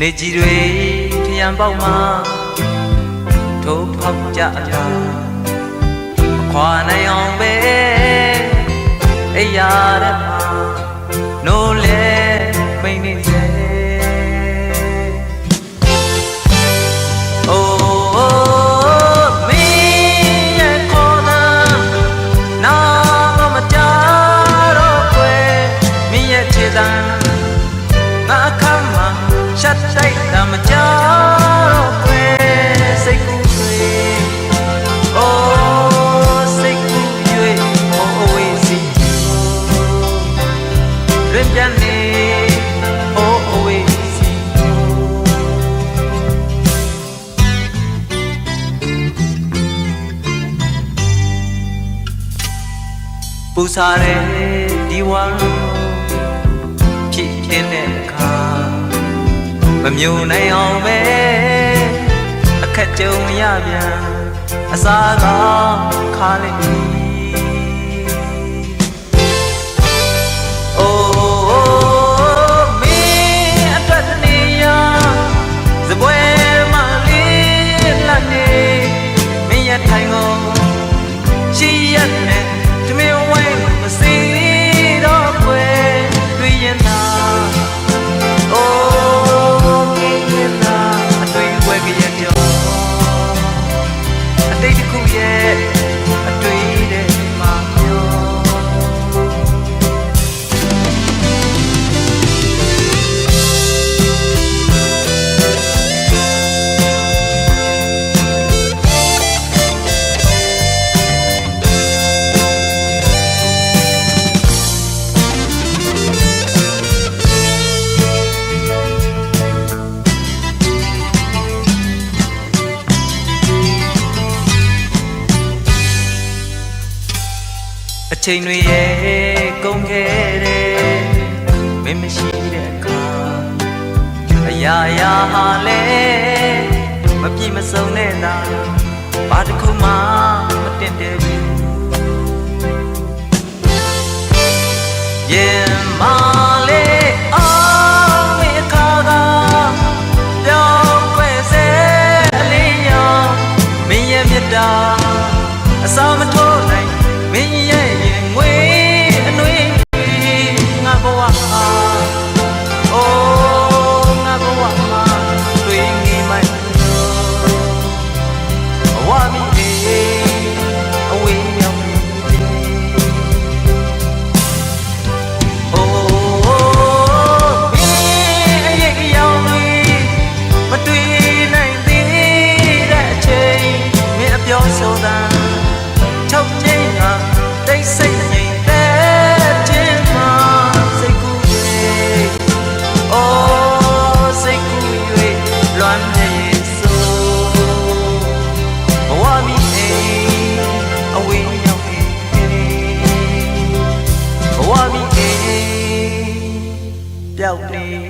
နေကြီးတွေထရံပေါက်မှာထိုးဖောက်ကြတာခွာနိုင်အောင်ပဲအိယာတဲ့မှာနိုးလေမိန်နေစေအိုးမင်းရဲ့ခေါ်နာ ပူစားတဲ့ဒီဝါဖြစ်တဲ့အခါမမျိုးနိုင်အောင်ပဲအခက်ကြုံရပြန်အစားကောင်းခါလိမ့် ချိန်တွေရဲ့ကုန်ခဲ့တယ်မင်းမရှိတဲ့အခါအရာရာဟာလဲမပြည့်မစုံတဲ့တာဘာတစ်ခုမှမတင်တယ်ဘူးရင်မာလေးအောင်မေခါကပြောင်းခွဲစေအလေးရောင်မင်းရဲ့မြတ်တာအစာမထိုးနိုင်မင်းရဲ့ ရင်ငွေအနှွေးငါဘဝဟာအိုးငါဘဝမှာတွေ့ငေးမိုက်ဘဝမီအေးအဝေးရောက်နေတယ်အိုးမင်းအရေးအယောင်လေးမတွေ့နိုင်သေးတဲ့အချိန်မင်းအပြောဆိုတာ lovely.